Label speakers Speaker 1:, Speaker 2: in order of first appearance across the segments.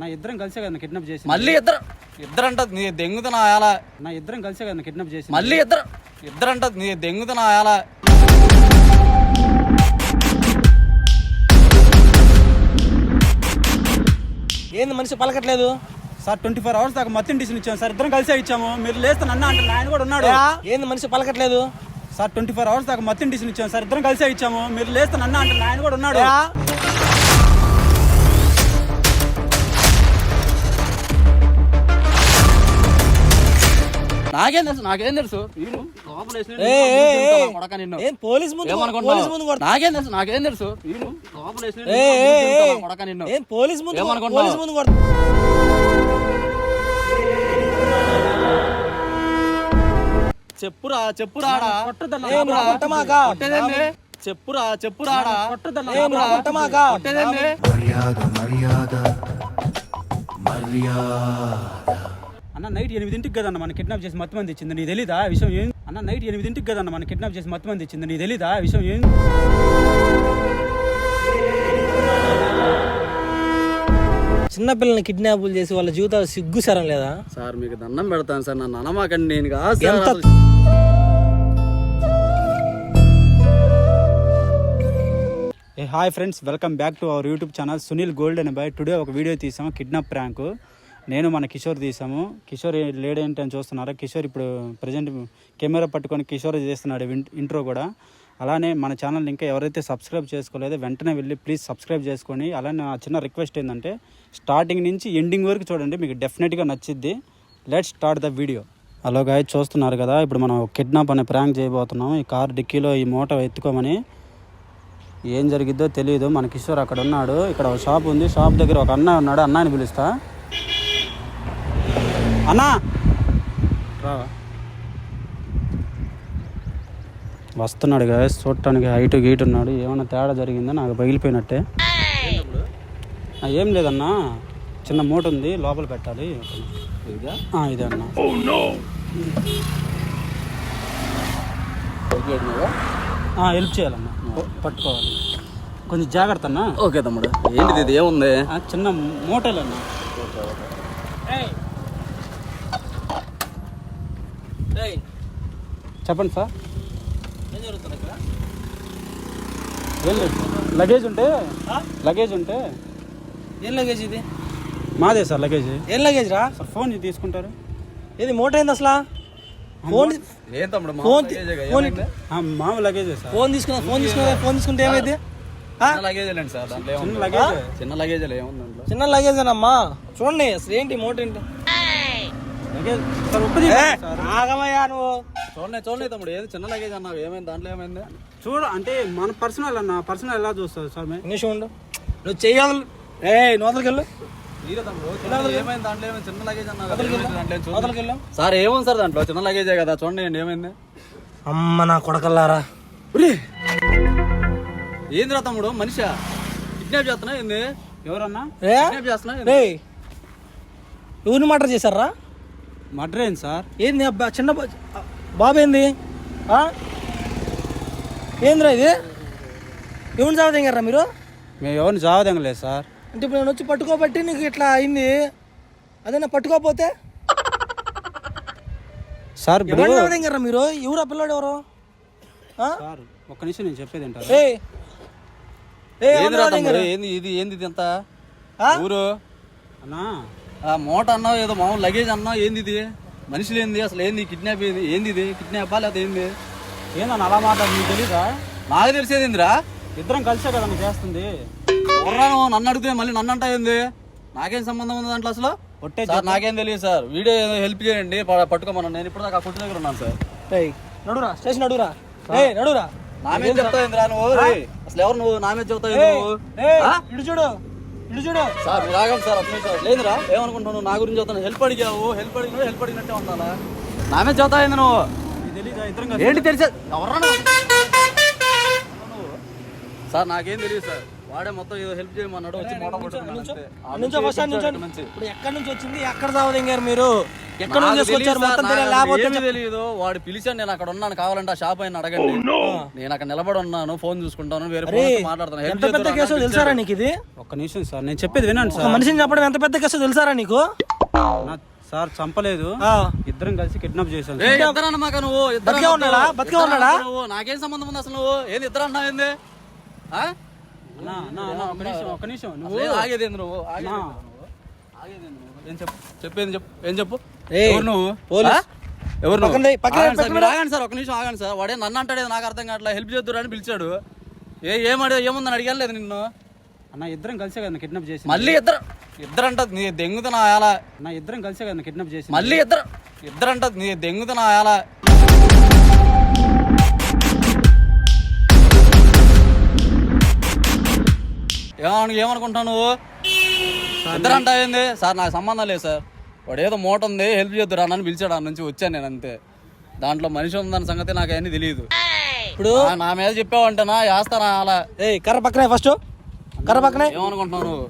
Speaker 1: నా ఇద్దరం కలిసే కదా కిడ్నాప్ చేసి
Speaker 2: మళ్ళీ ఇద్దరు. ఇద్దరంట నీ దెంగుతున్నా ఎలా
Speaker 1: నా ఇద్దరం కలిసే కదా కిడ్నాప్ చేసి
Speaker 2: మళ్ళీ ఇద్దరు. ఇద్దరంట నీ దెంగుతున్నా ఎలా
Speaker 3: ఏంది మనిషి పలకట్లేదు?
Speaker 1: సార్ ట్వంటీ ఫోర్ అవర్స్ దాకా మత్తిని డిసిషన్ ఇచ్చాము సార్ ఇద్దరం కలిసే ఇచ్చాము. మీరు లేస్తే నన్ను అంటే ఆయన కూడా ఉన్నాడు.
Speaker 3: ఏంది మనిషి పలకట్లేదు?
Speaker 1: సార్ ట్వంటీ ఫోర్ అవర్స్ దాకా మత్తిని డిసిషన్ ఇచ్చాము సార్ ఇద్దరం కలిసే ఇచ్చాము. మీరు లేస్తే నన్ను అంటే ఆయన కూడా ఉన్నాడు.
Speaker 2: నాకేం తెలుసు నాకేం తెలుసు
Speaker 3: ఏ, ఏ, ఏ.
Speaker 2: కొడక నిన్ను.
Speaker 3: ఏం పోలీస్ ముందు? పోలీస్ ముందు
Speaker 2: నాకేం తెలుసు నాకేం తెలుసు
Speaker 3: ఏ, ఏ, ఏ.
Speaker 2: కొడక నిన్ను.
Speaker 3: ఏం పోలీస్ ముందు? పోలీస్ ముందు కొడతా
Speaker 2: చెప్పురా చెప్పురా ఆడ.
Speaker 1: కొట్టదన్నా.
Speaker 3: ఏం నా కొట్టమాక
Speaker 2: కొట్టేదేంది? చెప్పురా చెప్పురా ఆడ.
Speaker 1: కొట్టదన్నా.
Speaker 3: ఏం నా కొట్టమాక
Speaker 2: కొట్టేదేంది?
Speaker 1: అన్న నైట్ ఎనిమిదింటికి కదన్న మన కిడ్నాప్ చేసి మత్తు మంది ఇచ్చింది. నీ తెలీదా ఆ విషయం ఏం అన్న నైట్ ఎనిమిదింటికి కదన్న మన కిడ్నాప్ చేసి మత్తు మంది ఇచ్చింది. నీ తెలీదా ఆ విషయం ఏం
Speaker 3: చిన్నపిల్లల్ని కిడ్నాపులు చేసి వాళ్ళ జీవితాలు సిగ్గుసారం లేదా?
Speaker 2: సార్ మీకు దండం పెడతాను సార్. నన్ను అనమాకండి నేను కాదు సార్.
Speaker 3: ఎంత-
Speaker 2: అసలు.
Speaker 1: Hey hi friends welcome back to our YouTube channel Sunil gold and boy today ఒక వీడియో తీసాము కిడ్నాప్ ప్రాంక్ నేను మన కిషోర్ తీసాము. కిషోర్ లేడేంటి అని చూస్తున్నారా? కిషోర్ ఇప్పుడు ప్రజెంట్ కెమెరా పట్టుకొని కిషోర్ చేస్తున్నాడు ఇంట్రో కూడా. అలానే మన ఛానల్ ఇంకా ఎవరైతే సబ్స్క్రైబ్ చేసుకోలేదో వెంటనే వెళ్ళి ప్లీజ్ సబ్స్క్రైబ్ చేసుకొని అలానే నా చిన్న రిక్వెస్ట్ ఏంటంటే స్టార్టింగ్ నుంచి ఎండింగ్ వరకు చూడండి మీకు డెఫినెట్గా నచ్చిద్ది. Let start the video hello guys చూస్తున్నారు కదా ఇప్పుడు మనం కిడ్నాప్ అనే ప్రాంక్ చేయబోతున్నాం ఈ కార్ డిక్కీలో ఈ మూట ఎత్తుకోమని. ఏం జరిగిద్దో తెలియదు మన కిషోర్ అక్కడ ఉన్నాడు. ఇక్కడ ఒక షాప్ ఉంది. షాప్ దగ్గర ఒక అన్న ఉన్నాడు అన్నాని పిలుస్తా. అన్నా. రావా? వస్తున్నాడు కదా చూడటానికి హైట్ గీట్ ఉన్నాడు. ఏమైనా తేడా జరిగిందో? నాకు పగిలిపోయినట్టే. ఆ, ఏం లేదన్నా. చిన్న మూట ఉంది లోపల పెట్టాలి.
Speaker 2: ఇదా?
Speaker 1: ఆ, ఇదే అన్న? ఆ, హెల్ప్ చేయాలన్నా. పట్టుకోవాలి. కొంచెం జాగ్రత్త అన్నా.
Speaker 2: ఓకే తమ్ముడు. ఏంటిది ఇది? ఏముంది?
Speaker 1: ఆ, చిన్న మూటలన్నా
Speaker 3: ఏయ్,
Speaker 1: చెప్పండి సార్.
Speaker 3: ఏం
Speaker 1: లేదు. లగేజ్ ఉంటే
Speaker 3: ఆ?
Speaker 1: లగేజ్ ఉంటే.
Speaker 3: ఏం లగేజ్ ఇది?
Speaker 1: మాదే సార్ లగేజ్.
Speaker 3: ఏం లగేజ్ రా?
Speaker 1: సార్ ఫోన్ తీసుకుంటారు.
Speaker 3: ఏది మూట ఏంది అసలు? ఫోన్ ఫోన్
Speaker 2: లగేజే
Speaker 3: ఫోన్
Speaker 1: మామూలు లగేజే సార్.
Speaker 3: ఫోన్ తీసుకున్నా ఫోన్ తీసుకున్నా ఫోన్ తీసుకుంటే ఏమైంది? ఆ?
Speaker 2: చిన్న
Speaker 1: లగేజ్
Speaker 2: చిన్న లగేజీలో ఏముంది? దాంట్లో
Speaker 3: చిన్న లగేజ్ అమ్మా చూడండి అసలు ఏంటి మూట ఏంటి
Speaker 1: లగేజ్ సార్ ఉప్పు
Speaker 3: ఏ,
Speaker 1: సార్
Speaker 3: ఆగమయ్యా నువ్వు.
Speaker 2: చూడండి చూడండి తమ్ముడు. ఏది చిన్న లగేజ్ అన్నావు? ఏమైంది? దాంట్లో ఏమైంది?
Speaker 1: చూడ అంటే మన పర్సనల్ అన్న పర్సనల్ ఎలా చూస్తారు సార్ మేము
Speaker 3: నిమిషం ఉండు. నువ్వు చెయ్యాలి ఏ. నోతలకెళ్ళు
Speaker 2: సార్ ఏముంది సార్ దాంట్లో? చిన్న లగేజే కదా చూడండి ఏమైంది?
Speaker 3: అమ్మ నా కొడకల్లారా?
Speaker 2: ఏందిరా తమ్ముడు మనిషా? కిడ్నాప్ చేస్తున్నా ఏంది?
Speaker 1: ఎవరన్నా?
Speaker 2: కిడ్నాప్ చేస్తున్నా
Speaker 3: ఎవరిని మటర్ చేశారా?
Speaker 1: మర్డర్ ఏంది సార్.
Speaker 3: ఏంది అబ్బా చిన్న బాబు ఏంది? ఆ? ఏందిరా ఇది? ఎవరిని చావదెంగారా మీరు?
Speaker 1: మేము ఎవరిని జావదంగలేదు సార్.
Speaker 3: అంటే ఇప్పుడు నేను వచ్చి పట్టుకోబట్టి నీకు ఇట్లా అయింది. అదేనా పట్టుకోపోతే
Speaker 1: సార్
Speaker 3: ఎవరిని చావదెంగారా మీరు? ఎవరు ఆ పిల్లాడు ఎవరు? ఆ?
Speaker 1: సార్ ఒక్క నిమిషం నేను చెప్పేది ఏంటారు
Speaker 2: ఏంది ఇది? ఏంది ఇది ఎంత? ఊరు?
Speaker 1: అన్నా
Speaker 2: మూట అన్నావు ఏదో మామూలు లగేజ్ అన్నావు ఏంది ఇది మనుషులు ఏంది? అసలు ఏంది కిడ్నాప్ ఏంది? ఏంది ఇది కిడ్నాపా లేకపోతే ఏంది?
Speaker 1: ఏందన్న అలా మాట్లాడు నీకు తెలీదా?
Speaker 2: నాకు తెలిసేది ఏందిరా?
Speaker 1: ఇద్దరం కలిసే చేస్తుంది.
Speaker 2: ఎవర్రా నువ్వు నన్ను అడిగితే మళ్ళీ నన్ను అంటా ఏంది? నాకేం సంబంధం ఉంది దాంట్లో అసలు?
Speaker 1: ఒట్టే
Speaker 2: సార్ నాకేం తెలియదు సార్. వీడియో ఏదో హెల్ప్ చేయండి ప- పట్టుకోమన్నాను నేను ఇప్పుడు దాకా ఆ కొట్టు దగ్గర ఉన్నాను సార్.
Speaker 3: ఏయ్ నడురా స్టేషన్ నడురా. ఏయ్ నడురా.
Speaker 2: నా మీద చెప్తావు ఏందిరా నువ్వు? రేయ్, అసలు ఎవరు నువ్వు? నా మీద చెప్తావు ఏంది
Speaker 3: ఏయ్,
Speaker 2: నువ్వు?
Speaker 3: ఏయ్,
Speaker 2: ఆ?
Speaker 3: ఇటు చూడు ఇటు చూడు.
Speaker 2: సార్ మీరు ఆగండి సార్ ఒక్క నిమిషం. లేదురా ఏమనుకుంటున్నావు? నా గురించి చెప్తాను. హెల్ప్ అడిగావు. హెల్ప్ అడిగినావు హెల్ప్ అడిగినట్టే ఉండాలా? నా మీద చెప్తావు ఏంది నువ్వు? ఏంటి తెలిసే? ఎవరన్నా? సార్ నాకేం తెలియదు సార్. వాడే మొత్తం ఏదో హెల్ప్ చేయమన్నాడు వచ్చి మోట
Speaker 3: నుంచో ఫస్ట్ నుంచో. ఇప్పుడు ఎక్కడి నుంచి వచ్చింది? ఎక్కడ చావదెంగారు మీరు? ఎక్కడ నుంచి తీసుకొచ్చారు మొత్తం తెలియదు. లేకపోతే
Speaker 2: వాడు పిలిచాను నేను అక్కడ ఉన్నాను కావాలంటే ఆ షాప్ అయిన అడగండి. నేను అక్కడ నిలబడి ఉన్నాను ఫోన్ చూసుకుంటాను వేరే ఫోన్ మాట్లాడతాను.
Speaker 3: ఎంత పెద్ద కేసు తెలుసారా నీకు ఇది?
Speaker 1: ఒక్క నిమిషం సార్ నేను చెప్పేది వినండి
Speaker 3: ఒక
Speaker 1: సార్.
Speaker 3: మనిషిని చెప్పడం ఎంత పెద్ద కేసు తెలుసారా నీకు?
Speaker 1: నా- సార్ చంపలేదు.
Speaker 3: ఆ.
Speaker 1: ఇద్దరం కలిసి కిడ్నాప్ చేశాను
Speaker 2: నువ్వు ఇద్దరు
Speaker 3: బతికే ఉన్నాడా? బతికే ఉన్నాడా?
Speaker 2: నాకేం సంబంధం ఉంది అసలు నువ్వు? ఏంది ఇద్దరు అన్నావు ఏంది
Speaker 1: ఒక్క నిమిషం నువ్వు
Speaker 2: ఆగేది నువ్వు? ఏం చెప్పు? చెప్పేది చెప్పు? ఏం చెప్పు? ఎవరు నువ్వు?
Speaker 3: పోలీస్.
Speaker 2: ఎవరు ఆగండి సార్, ఒక నిమిషం ఆగండి సార్. వాడే నన్ను అంటాడేది నాకు అర్థం కావట్లే. హెల్ప్ చేద్దురా అని పిలిచాడు. ఏ ఏమడి ఏముందని అడిగాను లేదు నిన్ను.
Speaker 1: అన్న ఇద్దరం కలిసే కదా కిడ్నాప్ చేసి
Speaker 2: మళ్ళీ ఇద్దరు ఇద్దరు అంటది నీ దెంగుతున్నా ఎలా
Speaker 1: నా ఇద్దరం కలిసే కదా కిడ్నాప్ చేసి
Speaker 2: మళ్ళీ ఇద్దరు ఇద్దరు అంటది నీ దెంగుతున్నా ఎలా ఏమను ఏమనుకుంటావు నువ్వు? ఇద్దరు అంటావేంది సార్ నాకు సంబంధం లేదు సార్. వాడు ఏదో మూట ఉంది హెల్ప్ చేద్దురా అని పిలిచాడు ఆ నుంచి వచ్చాను నేను అంతే. దాంట్లో మనిషి ఉందన్న సంగతి నాకు అవన్నీ తెలియదు.
Speaker 3: ఇప్పుడు
Speaker 2: నా- మీద చెప్పావంటేనా వేస్తానా అలా?
Speaker 3: ఏయ్ కర్ర పక్కనే ఫస్ట్ కర్ర పక్కనే.
Speaker 2: ఏమనుకుంటున్నావు నువ్వు?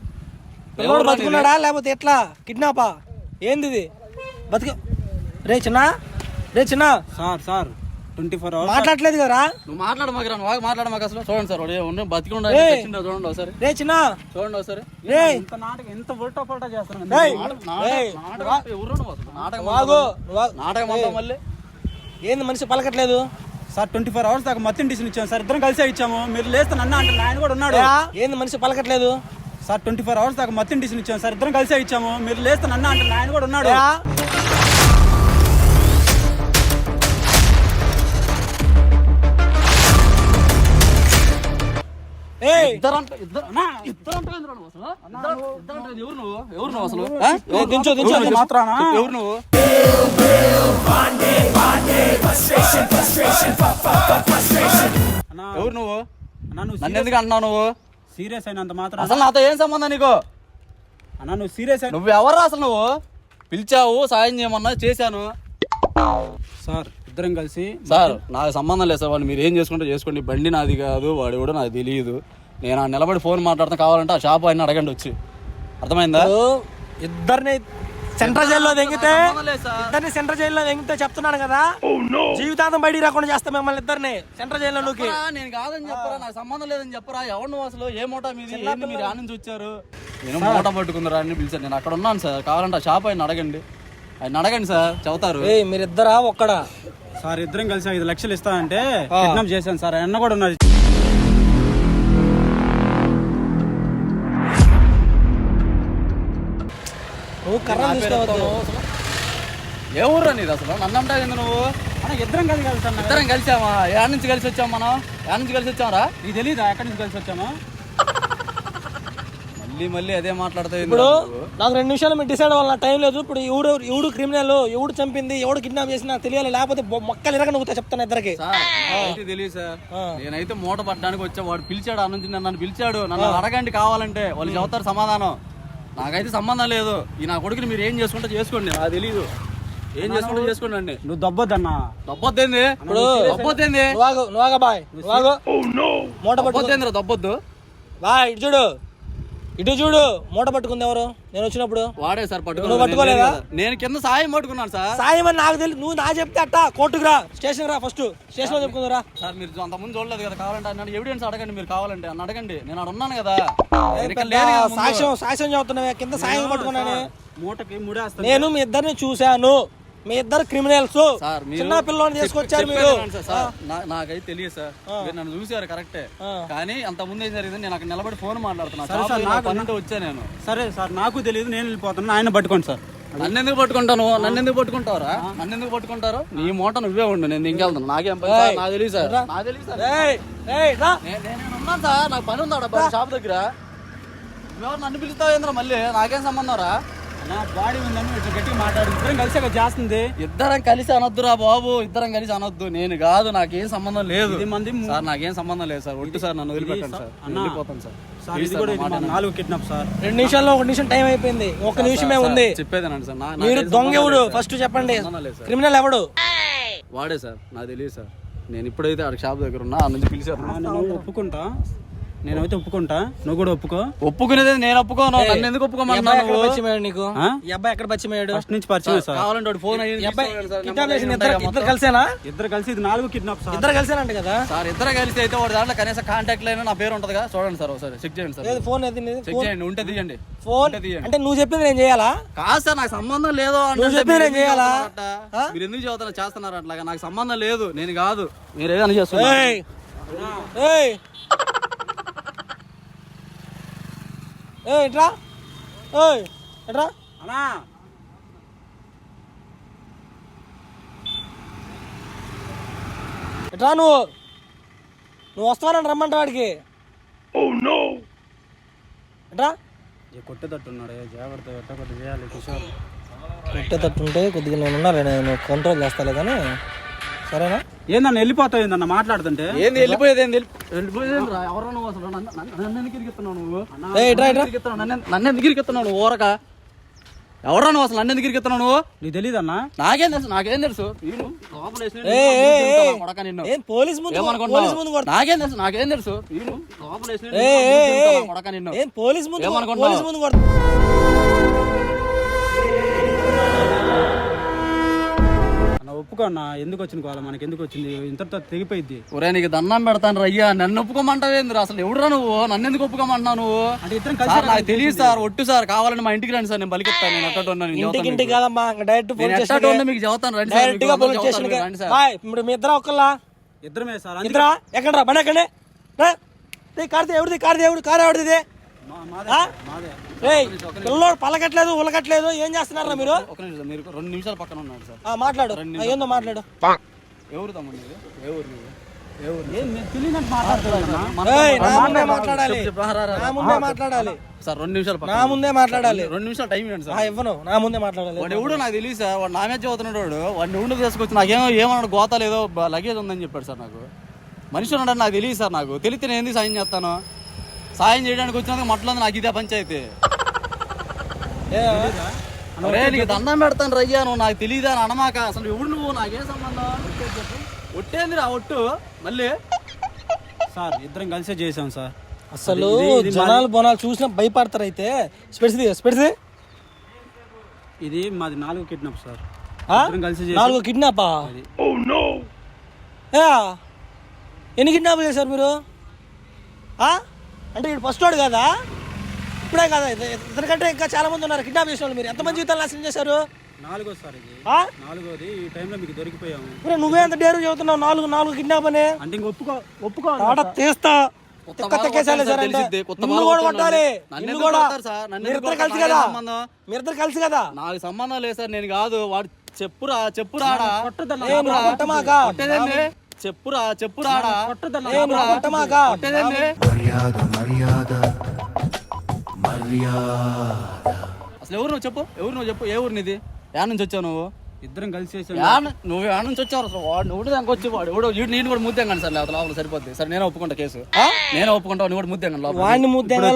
Speaker 3: పిల్లోడు బతుకున్నాడా? లేకపోతే ఎట్లా? కిడ్నాపా? ఏంది ఇది బతుక రే చిన్న రే చిన్న.
Speaker 1: Sir sir. Twenty four hours
Speaker 3: మాట్లాడలేదు కదరా
Speaker 2: నువ్వు మాట్లాడు మాకు రా నువ్వు మాట్లాడు మాకు అసలు. చూడండి సార్ ఉన్న బతికి ఉండాలి చూడండి ఒకసారి.
Speaker 3: రే చిన్న!
Speaker 2: చూడండి ఒకసారి.
Speaker 1: ఇంత నాటకం ఎంత ఉల్టా పల్టా చేస్తున్నాను
Speaker 2: నాటకం- నాటకం మళ్ళీ.
Speaker 3: ఏంది మనిషి పలకట్లేదు?
Speaker 1: సార్ ట్వంటీ ఫోర్ అవర్స్ దాకా మత్తిని డిసిషన్ ఇచ్చాము. సార్ ఇద్దరం కలిసే ఇచ్చాము. మీరు లేస్తే నన్ను అంటే ఆయన కూడా ఉన్నాడు.
Speaker 3: ఏంది మనిషి పలకట్లేదు?
Speaker 1: సార్ ట్వంటీ ఫోర్ అవర్స్ దాకా మత్తిని డిసిషన్ ఇచ్చాము. సార్ ఇద్దరం కలిసే ఇచ్చాము. మీరు లేస్తే నన్ను అంటే ఆయన కూడా ఉన్నాడు.
Speaker 2: ఎవరు నువ్వు?
Speaker 1: అన్నా
Speaker 2: నువ్వు? నన్ను ఎందుకు అంటున్నావు నువ్వు?
Speaker 1: సీరియస్ అయినంత మాత్రం
Speaker 2: అసలు నాతో ఏం సంబంధం నీకు?
Speaker 1: అన్నా నువ్వు సీరియస్ అయిన
Speaker 2: నువ్వు ఎవరు అసలు నువ్వు? పిలిచావు సాయం చేయమన్నా చేశాను.
Speaker 1: సార్ ఇద్దరం కలిసి
Speaker 2: సార్ నాకు సంబంధం లేదు సార్. వాళ్ళు మీరు ఏం చేసుకుంటే చేసుకోండి. బండి నాది కాదు వాడు కూడా నాకు తెలియదు. నేను ఆ నిలబడి ఫోన్ మాట్లాడుతున్నా కావాలంటే ఆ షాప్ ఆయన అడగండి వచ్చి. అర్థమైందా?
Speaker 3: ఇద్దరిని సెంట్రల్ జైల్లో
Speaker 2: సార్.
Speaker 3: ఇద్దరిని సెంట్రల్ జైల్లో తెంగితే చెప్తున్నాను కదా. జీవితాంతం బయటికి రాకుండా చేస్తా మిమ్మల్ని ఇద్దరిని సెంట్రల్ జైల్లో నూకి
Speaker 2: చెప్పరా, నేను కాదని చెప్పరా నాకు సంబంధం లేదని చెప్పరా. ఎవరు అసలు ఏ మూట మీది ఏంది మీరు ఆ నుంచి వచ్చారు నేను మూట పట్టుకుందరా అని పిలిచాను. నేను అక్కడ ఉన్నాను సార్. కావాలంటే ఆ షాప్ ఆయన అడగండి. ఆయన అడగండి సార్. చెబుతారు.
Speaker 3: ఏయ్ మీరిద్దరా ఒక్కడా?
Speaker 1: సార్ ఇద్దరం కలిసి ఐదు లక్షలు ఇస్తానంటే కిడ్నాప్ చేశాను సార్. అన్న కూడా ఉన్నాడు
Speaker 3: నువ్వు కర్ర తీసుకోవద్దు
Speaker 2: ఏ ఊర్రా నీది అసలు? నన్ను అంటా ఏంది నువ్వు?
Speaker 1: అన్న ఇద్దరం కలిసి కలిసి
Speaker 2: ఇద్దరం కలిసామా? ఏడ నుంచి కలిసి వచ్చాం మనం? ఏడ నుంచి కలిసి వచ్చామరా
Speaker 1: నీకు తెలీదా? ఎక్కడి నుంచి కలిసి వచ్చామో
Speaker 2: మళ్ళీ మళ్ళీ అదే మాట్లాడతావు
Speaker 3: ఇప్పుడు నాకు రెండు నిమిషాలు మీరు డిసైడ్ అవ్వాలన్న టైం లేదు. ఇప్పుడు ఎవడు ఎవడు క్రిమినల్ ఎవడు చంపింది ఎవడు కిడ్నాప్ చేసి నాకు తెలియాలి. లేకపోతే మొక్కలు ఇరగ నువ్వుతా చెప్తాను ఇద్దరికి.
Speaker 2: తెలియదు సార్. నేనైతే మూట పట్టడానికి వచ్చా వాడు పిలిచాడు ఆ నుంచి నన్ను పిలిచాడు. నన్ను అడగండి కావాలంటే వాళ్ళు చెబుతారు సమాధానం. నాకైతే సంబంధం లేదు. ఈ నా కొడుకుని మీరు ఏం చేసుకుంటే చేసుకోండి. నాకు తెలియదు ఏం చేసుకుంటే చేసుకోండి అండి.
Speaker 1: నువ్వు దబ్బొద్దన్నా.
Speaker 2: దబ్బొద్దేంది? ఇప్పుడు దబ్బొద్దేంది?
Speaker 3: నువ్వు బాయ్. ఆగు. మూట పట్టు
Speaker 2: దబ్బొద్దేందిరా దబ్బొద్దు?
Speaker 3: బాయ్ ఇటు చూడు. ఇటు చూడు మూట పట్టుకుంది ఎవరు? నేను వచ్చినప్పుడు.
Speaker 2: వాడే సార్
Speaker 3: నువ్వు
Speaker 2: పట్టుకున్నాను
Speaker 3: పట్టుకోలేదా?
Speaker 2: నేను కింద. సాయం పట్టుకున్నాను సార్.
Speaker 3: సాయం అని నాకు తెలియదు నువ్వు నా చెప్తే అట్టా కోర్టుకు రా. స్టేషన్ రా ఫస్ట్. స్టేషన్లో చెప్పుకుందురా
Speaker 2: సార్ మీరు అంతకుముందు చూడలేదు కదా కావాలంటే అన్నాడు. ఎవిడెన్స్ అడగండి మీరు కావాలంటే. అన్న అడగండి. నేను అక్కడ ఉన్నాను కదా. ముందు.
Speaker 3: సాక్ష్యం సాక్ష్యం చెబుతున్నావే కింద సాయం పట్టుకున్నాను.
Speaker 1: మూటకి ముడేస్తాను
Speaker 3: నేను మీ ఇద్దరిని చూశాను. మీ ఇద్దరు క్రిమినల్స్ చిన్న పిల్లని తీసుకొచ్చారు మీరు.
Speaker 2: నాకైతే తెలియదు సార్. మీరు నన్ను చూసారు కరెక్టే కానీ అంత ముందు ఏం జరిగింది నేను అక్కడ నిలబడి ఫోన్ మాట్లాడుతున్నా.
Speaker 1: సరే
Speaker 2: షాప్
Speaker 1: సార్,
Speaker 2: లో
Speaker 1: నాకు-
Speaker 2: పని ఉంటే వచ్చా నేను?
Speaker 1: సరే సార్ నాకు తెలియదు నేను వెళ్ళిపోతాను ఆయన పట్టుకోండి సార్.
Speaker 2: నన్ను ఎందుకు పట్టుకుంటాను? నన్ను ఎందుకు పట్టుకుంటారా నన్ను ఎందుకు పట్టుకుంటారు? నీ మూట నువ్వే ఉండు నేను ఇంకెళ్తాను నాకేం పని సార్? నాకు తెలియదు సార్. నాకు తెలియదు సార్.
Speaker 3: ఏయ్, ఏయ్, రా.
Speaker 2: నేను ఉన్నాను సార్. నాకు పని ఉందా షాప్ దగ్గర? నువ్వెవరు నన్ను పిలుస్తావు ఏంద్రా మళ్ళీ? నాకేం సంబంధం రా?
Speaker 1: నా బాడీ ఉందని ఇట్లా గట్టిగా మాట్లాడు. ఇద్దరం కలిసి అక్కడ చేస్తుంది.
Speaker 2: ఇద్దరం కలిసి అనొద్దురా బాబు. ఇద్దరం కలిసి అనొద్దు. నేను కాదు నాకేం సంబంధం లేదు.
Speaker 1: ఇది మంది ము-
Speaker 2: సార్ నాకేం సంబంధం లేదు సార్. ఒట్టు సార్ నన్ను వదిలిపెట్టండి సార్
Speaker 1: అన్నా.
Speaker 2: నేను వెళ్ళిపోతాను సార్.
Speaker 1: సార్ ఇది కూడా ఇది మా నాలుగు కిడ్నాప్ సార్.
Speaker 3: రెండు నిమిషాల్లో ఒక నిమిషం టైం అయిపోయింది. ఒక నిమిషమే ఉంది
Speaker 2: చెప్పేదేనండి సార్. నా-
Speaker 3: మీరు
Speaker 2: నాకేం
Speaker 3: దొంగ
Speaker 2: సంబంధం
Speaker 3: ఎవడు?
Speaker 2: లేదు సార్.
Speaker 3: ఫస్ట్ చెప్పండి.
Speaker 2: సంబంధం లేదు సార్.
Speaker 3: క్రిమినల్ ఎవడు?
Speaker 2: వాడే సార్. నాకు తెలియదు సార్. నేను ఇప్పుడైతే ఆడ షాప్ దగ్గర ఉన్నా ఆ నుంచి పిలిచారు
Speaker 1: నేను ఒప్పుకుంటా. నేనైతే ఒప్పుకుంటా. నువ్వు కూడా ఒప్పుకో.
Speaker 2: ఒప్పుకునేది నేను ఒప్పుకోను నన్ను ఎందుకు ఒప్పుకోమన్నావు
Speaker 3: ఎక్కడ పరిచయం నీకు? ఈ అబ్బాయి ఎక్కడ పరిచయం అయ్యాడు
Speaker 1: ఫస్ట్ నుంచి పరిచయం సార్.
Speaker 2: కావాలంటే వాడు ఫోన్
Speaker 3: ఇద్దరు కలిసేనా?
Speaker 1: ఇద్దరు కలిసి ఇది నాలుగు కిడ్నాప్ సార్.
Speaker 3: ఇద్దరు కలిసేనంట కదా?
Speaker 2: సార్ ఇద్దరు కలిసి అయితే వాడి దాంట్లో కనీసం కాంటాక్ట్ లైన్ నా పేరు ఉంటది కదా చూడండి సార్ ఒకసారి. చెక్ చేయండి సార్.
Speaker 3: ఫోన్ నీది?
Speaker 2: చెక్ చేయండి ఉంటే తీయండి.
Speaker 3: ఫోన్ అంటే నువ్వు చెప్పింది నేను చేయాలా?
Speaker 2: కాదు సార్ నాకు సంబంధం లేదు
Speaker 3: నువ్వు చెప్పేది నేను చేయాలా?
Speaker 2: మీరు ఎందుకు చదువుతున్నారు చేస్తున్నారు అట్లాగా నాకు సంబంధం లేదు. నేను కాదు. మీరు ఏదైనా చేస్తున్నారు.
Speaker 3: ఏయ్ ఇట్రా ఏయ్ ఇట్రా
Speaker 1: అన్నా.
Speaker 3: ఇట్రా నువ్వు? నువ్వు వస్తావని రమ్మంట వాడికి. ఇట్రా
Speaker 1: ఏ కొట్టేటట్టున్నాడు ఏ జాగ్రత్త ఎట్టకొట్టు చేయాలి కిషోర్.
Speaker 3: పెట్టేటట్టుంటే కొద్దిగా నేను ఉన్నాను నేను కంట్రోల్ చేస్తాలే కానీ సరేనా?
Speaker 1: ఏందన్న వెళ్ళిపోతావు ఏందన్న మాట్లాడుతుంటే?
Speaker 2: ఏంది వెళ్ళిపోయేది ఏంది? వెళ్ళిపోయేది ఏంది రా? ఎవరు నువ్వు అసలు నన్ను ఎందుకు ఇరికిస్తున్నావు నువ్వు?
Speaker 3: ఏయ్ ఇట్రా ఇట్రా
Speaker 2: ఇరికిస్తున్నావు? నన్ను నన్ను ఎందుకు ఇరికిస్తున్నావు నువ్వు ఊరక? ఎవరా నువ్వు అసలు నన్ను ఎందుకు ఇరికిస్తున్నావు నువ్వు?
Speaker 1: నీకు తెలీదన్నా?
Speaker 2: నాకేం తెలుసు నాకేం తెలుసు? నేను లోపల వేసిన
Speaker 3: ఏయ్, ఏయ్, ఏయ్.
Speaker 2: కొడక నిన్ను.
Speaker 3: ఏం పోలీస్ ముందు
Speaker 2: ఏమనుకుంటున్నావు?
Speaker 3: పోలీస్ ముందు కొడతా
Speaker 2: నాకేం తెలుసు నాకేం తెలుసు? లోపల
Speaker 3: పోలీస్ ముందు? పోలీస్ ముందు కొడతా
Speaker 1: అన్న ఒప్పుకో అన్న ఎందుకు వచ్చిన కావాలి? మనకి ఎందుకు వచ్చింది? ఇంతటితో తెగిపోయింది
Speaker 2: ఒరే నీకు దండం పెడతాను రయ్యా. నన్ను ఒప్పుకోమంటావేంద్ర? అసలు ఎవడురా నువ్వు? నన్ను ఎందుకు ఒప్పుకోమంటున్నావు నువ్వు?
Speaker 1: అంటే ఇద్దరం
Speaker 2: సార్
Speaker 1: కలిసి
Speaker 2: నాకు తెలియదు సార్. ఒట్టు సార్. కావాలని మా ఇంటికి రండి సార్. నేను బలికిస్తాను నేను ఎట్టటి ఉన్నాను నేను
Speaker 3: ఇంటికి. కాదమ్మా. డైరెక్ట్
Speaker 2: నేను ఉన్నా మీకు చెబుతాను రండి సార్.
Speaker 3: డైరెక్ట్గా
Speaker 2: అందరూ
Speaker 3: పోలీస్
Speaker 2: చెబుతాను
Speaker 3: స్టేషన్
Speaker 2: మీకు రండి సార్.
Speaker 3: ఇప్పుడు మీ ఇద్దరు ఒక్కలా
Speaker 1: ఇద్దరమే సార్. అందుకే
Speaker 3: ఇద్దరా? ఎక్కడ బండి ఎక్కండి రా కార్తీ ఎవరిది? ఎవడు కారు ఎవరిది
Speaker 1: మా- మాదే
Speaker 3: ఆ?
Speaker 1: మాదే.
Speaker 3: పిల్లోడు పలకట్లేదు ఉలకట్లేదు ఏం చేస్తున్నారా మీరు?
Speaker 2: ఒక నిమిషం మీరు రెండు నిమిషాలు పక్కన ఉన్నాడు సార్.
Speaker 3: ఆ, మాట్లాడు. ఆ, ఏందో మాట్లాడు.
Speaker 2: ఎవరు తమ్ముడు? ఏ
Speaker 1: తెలియనట్టు
Speaker 3: ఏయ్, నా ముందే మాట్లాడాలి. నా ముందే మాట్లాడాలి.
Speaker 2: సార్ రెండు నిమిషాలు
Speaker 3: నా ముందే మాట్లాడాలి.
Speaker 2: రెండు నిమిషాలు టైం ఇవ్వండి
Speaker 3: ఆ,
Speaker 2: సార్
Speaker 3: ఇవ్వను. నా ముందే మాట్లాడాలి.
Speaker 2: వాడు ఎవడో నాకు తెలియదు సార్. వాడు చదువుతున్నాడు వాడిని ఉండి తీసుకొచ్చి నాకేమో ఏమన్నాడు గోత లేదో బ- లగేజ్ ఉందని చెప్పాడు సార్ నాకు. మనిషి ఉన్నాడని నాకు తెలియదు సార్ నాకు. తెలిస్తే నేను ఎందుకు సాయం చేస్తాను? సాయం చేయడానికి వచ్చినందుకు మట్లేదు నాకు ఇదే పంచాయతీ. అరే నీకు దండం పెడతాను రయ్యా నువ్వు నాకు తెలియదా అని అనమాక. అసలు ఎవడు నువ్వు? నాకేం సంబంధం? ఒట్టేంది రా ఒట్టు? మళ్ళీ?
Speaker 1: సార్ ఇద్దరం కలిసే చేసాం సార్.
Speaker 3: అసలు జనాలు బోనాలు చూసినా భయపడతారు అయితే. స్పెడ్స్ స్పెడ్స్
Speaker 1: ఇది మాది నాలుగు కిడ్నాప్ సార్. ఇద్దరం కలిసి
Speaker 3: నాలుగు కిడ్నాపా? ఎన్ని కిడ్నాప్ చేశారు మీరు? ఆ? అంటే ఇప్పుడు ఫస్ట్ వాడు కదా? ఇప్పుడే కదా? ఇత- ఇతనికంటే ఇంకా చాలా మంది ఉన్నారు. కిడ్నాప్ చేసిన వాళ్ళు మీరు. ఎంతమంది జీవితాలు నాశనం చేశారు?
Speaker 1: నాలుగో సార్ ఇది.
Speaker 3: ఆ?
Speaker 1: నాలుగోది ఈ టైంలో మీకు దొరికిపోయాము.
Speaker 3: ఇప్పుడు నువ్వే ఎంత డేరు చదువుతున్నావు? నాలుగు నాలుగు కిడ్నాప్ అని?
Speaker 1: అంటే ఇంక ఒప్పుకో ఒప్పుకో
Speaker 3: ఆడ తీస్తా.
Speaker 2: కొత్త కొట్టాలి
Speaker 3: సార్ నిన్ను కూడా
Speaker 2: కొట్టాలి. నన్ను
Speaker 3: కూడా. మీరిద్దరు కలిసి? కదా?
Speaker 2: నాకేం సంబంధం?
Speaker 3: మీరిద్దరు కలిసి కదా?
Speaker 2: నాకు సంబంధం లేదు సార్. నేను కాదు. వాడు చెప్పురా చెప్పురా
Speaker 3: కొట్టమాక?
Speaker 2: చెప్పురా చెప్పురా
Speaker 3: నువ్వు?
Speaker 2: అసలు ఎవరు నువ్వు చెప్పు? ఎవరు నువ్వు చెప్పు? ఏ ఊరు నీది? యాడ నుంచి వచ్చావు నువ్వు?
Speaker 1: ఇద్దరం కలిసి చేసాం
Speaker 2: యాడ నువ్వు యాడ నుంచి వచ్చావు? అసలు వాడు ఎవడు దానికి వచ్చి వాడు ఎవడో వీడు నేను కూడా ముద్దాం కానీ సార్ లేకపోతే లోపల సరిపోద్ది. సరే నేను ఒప్పుకుంటా కేసు. నేను ఒప్పుకుంటా నువ్వు కూడా ముద్దాం కానీ లోపల.
Speaker 3: వాడిని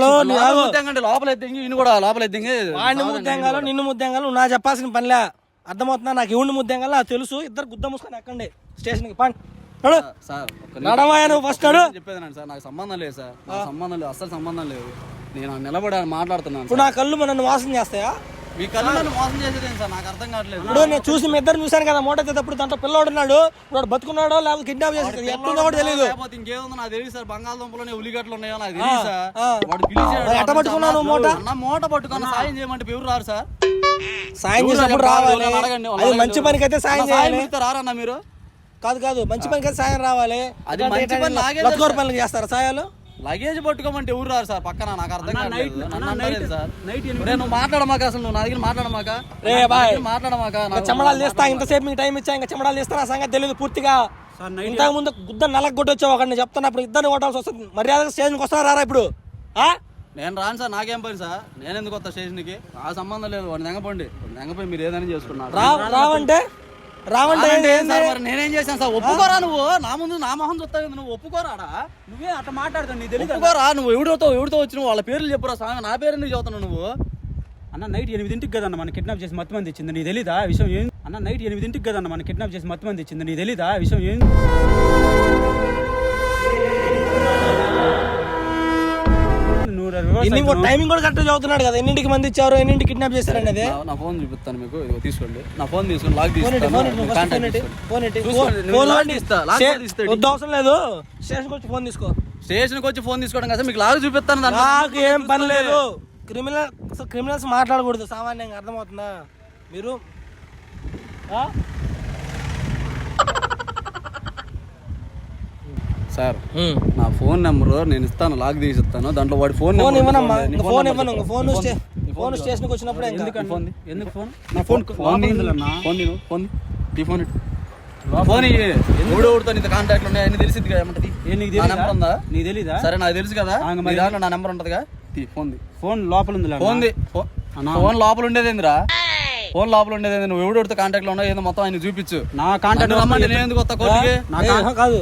Speaker 2: లోపల లోపల ఎత్తింగి ఈయన కూడా లోపల ఎత్తింగి
Speaker 3: వాడిని ముద్దెంగాలో నిన్ను ముద్దెంగాలో నువ్వు నా చెప్పాల్సిన పనిలే. అర్థమవుతున్నా నాకు ఎవడిని ముద్దెంగాలో తెలుసు. ఇద్దరు గుద్ద మూసుకొని ఎక్కండి. స్టేషన్కి పండి. నడు.
Speaker 2: సార్ ఒక్క నిమిషం.
Speaker 3: నడవయ్యా నువ్వు ఫస్ట్ నడు.
Speaker 2: చెప్పేది సార్ నాకు సంబంధం లేదు సార్. నాకు సంబంధం లేదు అస్సలు సంబంధం లేదు. నేను ఆ నిలబడి ఆయన మాట్లాడుతున్నాను
Speaker 3: ఇప్పుడు నా కళ్ళు నన్ను మోసం చేస్తాయా?
Speaker 2: మీ కళ్ళు నన్ను మోసం చేసేది సార్? నాకు అర్థం కావట్లేదు.
Speaker 3: ఇప్పుడు నేను చూసి మీ ఇద్దరు చూశాను కదా మూట ఎత్తేటప్పుడు దాంట్లో పిల్లోడు ఉన్నాడు. ఇప్పుడు బతుకున్నాడో లేకపోతే కిడ్నాప్ చేసి ఎట్లుందో కూడా తెలియదు
Speaker 2: లేకపోతే ఇంకేముందో నాకు తెలియదు సార్. బంగాళదుంపలోనే ఉల్లిగడ్డలు ఉన్నాయో నాకు తెలియదు సార్. వాడు పిలిచాడు
Speaker 3: ఎట్ట పట్టుకున్నావు నువ్వు మూట?
Speaker 2: అన్న మూట పట్టుకున్న సాయం చేయమంటే ఎవరు రారు సార్?
Speaker 3: సాయం చేసినప్పుడు? రావాలి. అది. మంచి పనికి అయితే సాయం చేయాలి.
Speaker 2: రారన్న మీరు?
Speaker 3: కాదు కాదు. మంచి పనికి సాయం రావాలి.
Speaker 2: అది మంచి పని లాగే
Speaker 3: పనులు చేస్తారా సాయాలు?
Speaker 2: లగేజ్ పట్టుకోమంటే ఎవరు రారు సార్? పక్కన నాకు అర్థం అంటలేదు సార్. నువ్వు మాట్లాడమాక అసలు నువ్వు నా దగ్గర మాట్లాడమాక.
Speaker 3: రే బాయ్.
Speaker 2: మాట్లాడమాక నాకు-
Speaker 3: చెమడాలు తీస్తా ఇంతసేపు మీకు టైం ఇచ్చా ఇంకా చెమడాలు తీస్తా నా సంగతి తెలియదు పూర్తిగా. ఇంతకు ముందు గుద్ద నలగ కొట్టి వచ్చావు ఒకరిని చెప్తాను అప్పుడు ఇద్దరిని కొట్టాల్సి వస్తుంది. మర్యాదగా స్టేషన్కి వస్తారా రారా ఇప్పుడు? ఆ?
Speaker 2: నేను రాను సార్ నాకేం పని సార్? నేను ఎందుకు వస్తా స్టేషన్కి ఆ సంబంధం లేదు వాడిని ఎంగపోండి వాడిని ఎంగపోయి మీరు ఏదైనా చేసుకున్నారు
Speaker 3: రా రావంటే? రావంటే
Speaker 2: నేనేం చేశాను సార్? ఒప్పుకోరా నువ్వు? నా ముందు నా మొహం చూస్తావు నువ్వు ఒప్పుకోరాడా?
Speaker 1: నువ్వే అట్లా మాట్లాడుతావు తెలియదు
Speaker 2: ఒప్పుకోరా నువ్వు ఎవడితో ఎవడితో వచ్చిన వాళ్ళ పేర్లు చెప్పురా స్వామి నా పేరు ఎందుకు చదువుతున్నావు నువ్వు?
Speaker 1: అన్న నైట్ ఎనిమిదింటికి కదన్న మన కిడ్నాప్ చేసి మత్తు మంది ఇచ్చింది నీకు తెలీదా? విషయం ఏం అన్న నైట్ ఎనిమిదింటికి కదన్న మన కిడ్నాప్ చేసి మత్తు మంది ఇచ్చింది నీకు తెలీదా? విషయం ఏం
Speaker 3: ఎన్ని టైమింగ్ కూడా కరెక్ట్ చదువుతున్నాడు కదా. ఎన్నింటికి మంది ఇచ్చారు ఎన్నింటికి కిడ్నాప్ చేశారు అనేది
Speaker 2: నా- ఫోన్ చూపిస్తాను మీకు. ఇదిగో తీసుకోండి. నా ఫోన్ తీసుకొని లాక్ తీసుకోండి.
Speaker 3: అవసరం లేదు. స్టేషన్కి వచ్చి ఫోన్ తీసుకో.
Speaker 2: స్టేషన్కి వచ్చి ఫోన్ తీసుకోవడం కదా మీకు లాగ్ చూపిస్తాను.
Speaker 3: నాకు ఏం పని లేదు. క్రిమినల్ క్రిమినల్స్ మాట్లాడకూడదు సామాన్యంగా అర్థమవుతుందా? మీరు
Speaker 2: సార్. నా ఫోన్ నెంబర్ నేను ఇస్తాను లాక్ తీసి ఇస్తాను దాంట్లో వాడి ఫోన్
Speaker 3: ఫోన్
Speaker 2: నెంబర్
Speaker 3: ఇవ్వనమ్మా.
Speaker 2: తీసుకోండి. నీ
Speaker 3: ఇంకా
Speaker 2: ఫోన్
Speaker 3: ఇవ్వను. ఫోన్ ఫోన్ స్టేషన్కి వచ్చినప్పుడు
Speaker 2: ఎందుకు ఫోన్? ఎందుకు ఫోన్?
Speaker 1: నా ఫోన్
Speaker 2: ఫోన్? Phone phone. ఈ ఫోన్. ఫోన్. ఎవడో ఒకడితో నీతో కాంటాక్ట్లు ఉన్నాయి అన్ని తెలిసింది కదా ఏమంటది
Speaker 1: నీకు?
Speaker 2: నెంబర్ ఉందా?
Speaker 1: నీకు తెలీదా?
Speaker 2: సరే నాకు తెలుసు కదా.
Speaker 1: మరి-
Speaker 2: దాంట్లో నా నెంబర్ ఉంటదిగా? ఫోన్
Speaker 1: ఫోన్ లోపల ఉంది
Speaker 2: ఫోన్. ఫోన్ లోపల ఉండేది ఏందిరా ఫోన్ లోపల ఉండేది? నువ్వు ఎవడోడితో కాంటాక్ట్లో ఉన్నావు? ఏదో మొత్తం ఆయన చూపించు.
Speaker 1: నా కాంటాక్ట్
Speaker 2: రమ్మంటే నేను ఎందుకు వస్తా? కోర్టుకి?
Speaker 3: కాదు.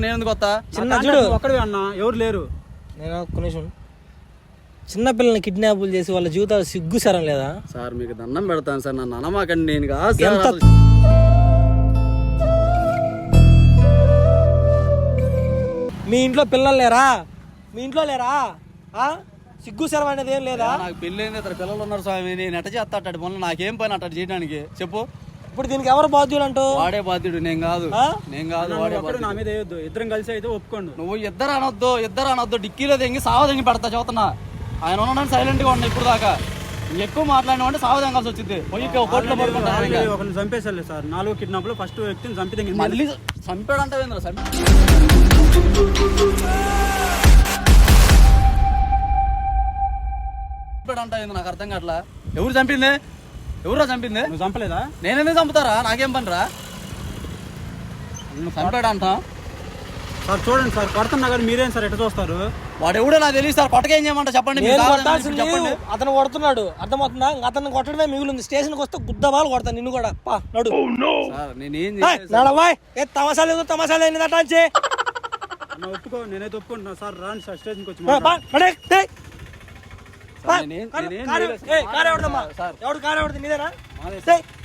Speaker 2: నేను ఎందుకు వస్తా?
Speaker 3: చిన్న చూడు.
Speaker 1: ఒక్కడే అన్న. ఎవరు లేరు.
Speaker 3: నేను ఒక్క నిమిషం. చిన్న పిల్లల్ని కిడ్నాపులు చేసి వాళ్ళ జీవితాలు సిగ్గు సరం లేదా?
Speaker 2: సార్ మీకు దండం పెడతాను సార్. నన్ను అనమాకండి. నేను.
Speaker 3: మీ ఇంట్లో పిల్లలు లేరా? మీ ఇంట్లో లేరా? ఆ? సిగ్గు శరం అనేది ఏం లేదా?
Speaker 2: నాకు పెళ్ళైంది ఇద్దరు పిల్లలు ఉన్నారు స్వామి. నేను ఎట్ట చేస్తా అట్టాడు పనులు నాకేం పని అట్ట చేయడానికి? చెప్పు.
Speaker 3: ఇప్పుడు దీనికి ఎవరు బాధ్యులు అంటూ?
Speaker 2: వాడే బాధ్యుడు నేను కాదు? నేను కాదు వాడే
Speaker 1: ఒక్కడు నా మీద వేయొద్దు. ఇద్దరం కలిసి అయితే ఒప్పుకోండు.
Speaker 2: నువ్వు ఇద్దరు అనొద్దు ఇద్దరు అనొద్దు. డిక్కీలో తెంగి సావ తెంగి పెడతా చదువుతున్నా. ఆయన ఉండడానికి సైలెంట్గా ఉన్నా ఇప్పుడు దాకా. ఎక్కువ మాట్లాడిన అంటే సావ తెంగాల్సి వచ్చింది. పోయి కోర్టులో పడుకుంటాను.
Speaker 1: ఒకరిని చంపేసారు సార్. నాలుగు కిడ్నాప్లు ఫస్ట్ వ్యక్తిని చంపి
Speaker 2: మళ్ళీ చంపాడంటే చంపి ఏంది నాకు అర్థం కావట్లా. ఎవరు చంపింది? ఎవరా చంపింది?
Speaker 1: నువ్వు చంపలేదా?
Speaker 2: నేనెందుకు చంపుతారా? నాకేం పని రా చంపాడంట.
Speaker 1: సార్ చూడండి సార్ కొడుతున్నా కానీ మీరేం సార్ ఎట్లా చూస్తారు?
Speaker 2: వాడు ఎవడో నాకు తెలియదు సార్ కొట్టకేం చేయమంట చెప్పండి చెప్పండి.
Speaker 3: అతను కొడుతున్నాడు. అర్థమవుతుందా? ఇంకా అతను కొట్టడమే మిగిలింది. స్టేషన్కి వస్తే గుద్దబాలు కొడతాను నిన్ను కూడా. పా నడు.
Speaker 2: సార్ నేనేం
Speaker 3: ఏయ్, నడవాయ్. ఏ ఏదో
Speaker 1: అన్న ఒప్పుకో నేనైతే ఒప్పుకుంటున్నా. సార్ రాండి సార్ స్టేషన్కి వచ్చి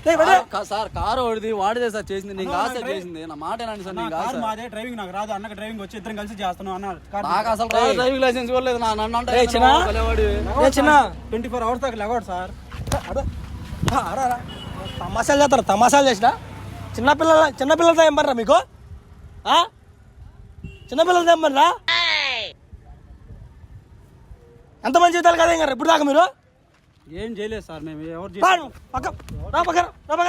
Speaker 3: ఎవడు కారు.
Speaker 2: సార్. కారు వాడిది వాడిదే సార్ చేసింది. నేను కాదు సార్ చేసింది. నా మాట ఏనండి సార్ నేను కాదు
Speaker 1: మాదే డ్రైవింగ్ నాకు రాదు. అన్నకి డ్రైవింగ్ వచ్చి ఇద్దరం కలిసి చేస్తాను అన్న.
Speaker 2: నాకు అసలు డ్రైవింగ్ లైసెన్స్ కూడా లేదు. నా నన్ను అంటే
Speaker 3: చిన్న. చిన్న.
Speaker 1: ట్వంటీ ఫోర్ అవర్స్ దాకా లేవాడు సార్.
Speaker 3: తమాషాలు చేస్తారు? తమాషాలు చేసిన? చిన్నపిల్లల చిన్నపిల్లలతో ఏం పనిరా మీకు? ఆ? చిన్నపిల్లలతో ఏం పనిరా? ఎంత మంది జీవితాలు కదా ఇంకా ఇప్పుడు దాకా మీరు?
Speaker 1: ఏం చేయలేదు సార్ మేము ఎవరు.
Speaker 3: పక్క రా రా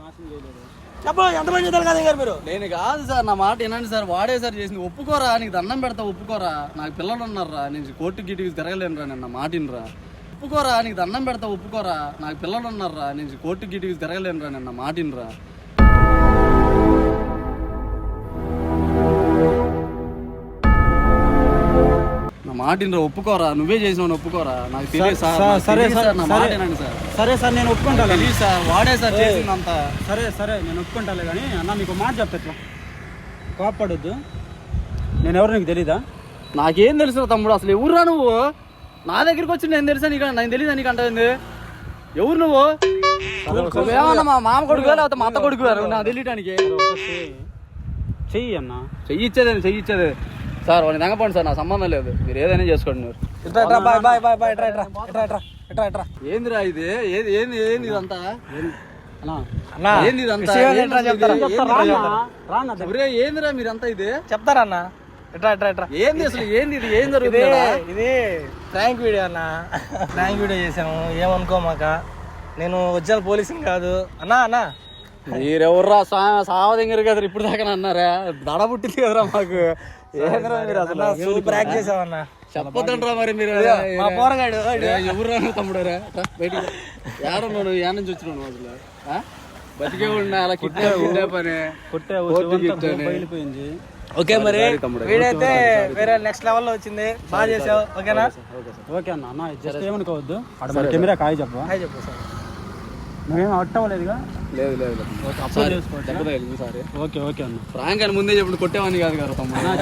Speaker 1: నాశనం చేయలేదు.
Speaker 3: చెప్పు ఎంత మంది జీవితాలు కదా ఇంకా మీరు?
Speaker 2: నేను కాదు సార్ నా మాట వినండి సార్ వాడే సార్ చేసింది ఒప్పుకోరా నీకు దండం పెడతా ఒప్పుకోరా. నాకు పిల్లలు ఉన్నారా నేను కోర్టు గిటికి తిరగలేనురా నేను నా మాట వినరా. ఒప్పుకోరా నీకు దండం పెడతా ఒప్పుకోరా. నాకు పిల్లలు ఉన్నారా నేను కోర్టు గిటికి తిరగలేనురా నేను నా మాట వినరా. నా మాట వినరా ఒప్పుకోరా. నువ్వే చేసినావు ఒప్పుకోరా. నాకు తెలియదు సార్.
Speaker 1: సార్,
Speaker 2: నాకు
Speaker 1: సరే సార్,
Speaker 2: సార్
Speaker 1: సరే.
Speaker 2: సార్.
Speaker 1: సరే సార్ నేను ఒప్పుకుంటాను.
Speaker 2: తెలియదు సార్. వాడే సార్ చేసిందంతా.
Speaker 1: సరే సరే నేను ఒప్పుకుంటాలే కానీ అన్న మీకు ఒక మాట చెప్తా ఇట్లా. నేను ఎవరు నీకు తెలీదా?
Speaker 2: నాకేం తెలుసు తమ్ముడు అసలు ఎవరురా నువ్వు? నా దగ్గరికి వచ్చి నేను తెలుసా నీకు? నాకు తెలియదా నీకు అంటుంది ఎవరు నువ్వు? నువ్వేమన్నా మా మామ కొడుకు లేకపోతే మా అత్త కొడుకు నాకు తెలియటానికి.
Speaker 1: చెయ్యి అన్న.
Speaker 2: చెయ్యి ఇచ్చేది చెయ్యి ఇచ్చేది. సార్ వాడిని దంగపండి సార్ నా సంబంధం లేదు. మీరు ఏదైనా చేసుకోండి మీరు. ఏందిరా ఇది? ఏది ఏంది ఏంది ఇదంతా? ఏంది ఇదంతా? ఏందిరా మీరంతా ఇది?
Speaker 3: చెప్తారా అన్న? ఇట్రా ఇట్రా ఇట్రా.
Speaker 2: ఏంది అసలు ఏంది ఇది? ఏం జరుగుతుంది?
Speaker 3: ఇది ప్రాంక్ వీడియో అన్న. ప్రాంక్ వీడియో చేసాము ఏమనుకోమాక. నేను ఒరిజినల్ పోలీసుని కాదు. అన్నా అన్నా.
Speaker 2: మీరెవర్రా? సావ దగ్గర కదా ఇప్పుడు దాకా అన్నారా దడ పుట్టింది కదరా మాకు. అసలు
Speaker 3: ప్రాంక్ చేసామన్నా
Speaker 2: చెప్పొద్దంటారా మరి మీరు.
Speaker 3: మా పోరగాడు
Speaker 2: ఎవరు రాను తమ్ముడారా? బయటికి ఏడున్నావు నువ్వు? నుంచి వచ్చినావు అసలు? బతికే ఉన్నా అలా
Speaker 1: కొట్టే. బయలుపోయింది
Speaker 3: ఓకే మరి
Speaker 2: తమ్ముడు.
Speaker 3: అయితే వేరే నెక్స్ట్ లెవెల్లో వచ్చింది. బాగా చేసావు ఓకేనా?
Speaker 1: ఓకే అన్న అన్న జస్ట్ ఏమనుకోవద్దు. అక్కడ కెమెరా కాయ చెప్పు.
Speaker 3: హాయ్ చెప్పు సార్.
Speaker 1: నువ్వేం అట్టవలేదుగా
Speaker 2: లేదు లేదు
Speaker 1: ఓకే ఓకే అన్న.
Speaker 2: ఫ్రాంక్ అని ముందే చెప్పి కొట్టేవాని కాదు కదా తమ్ముడు.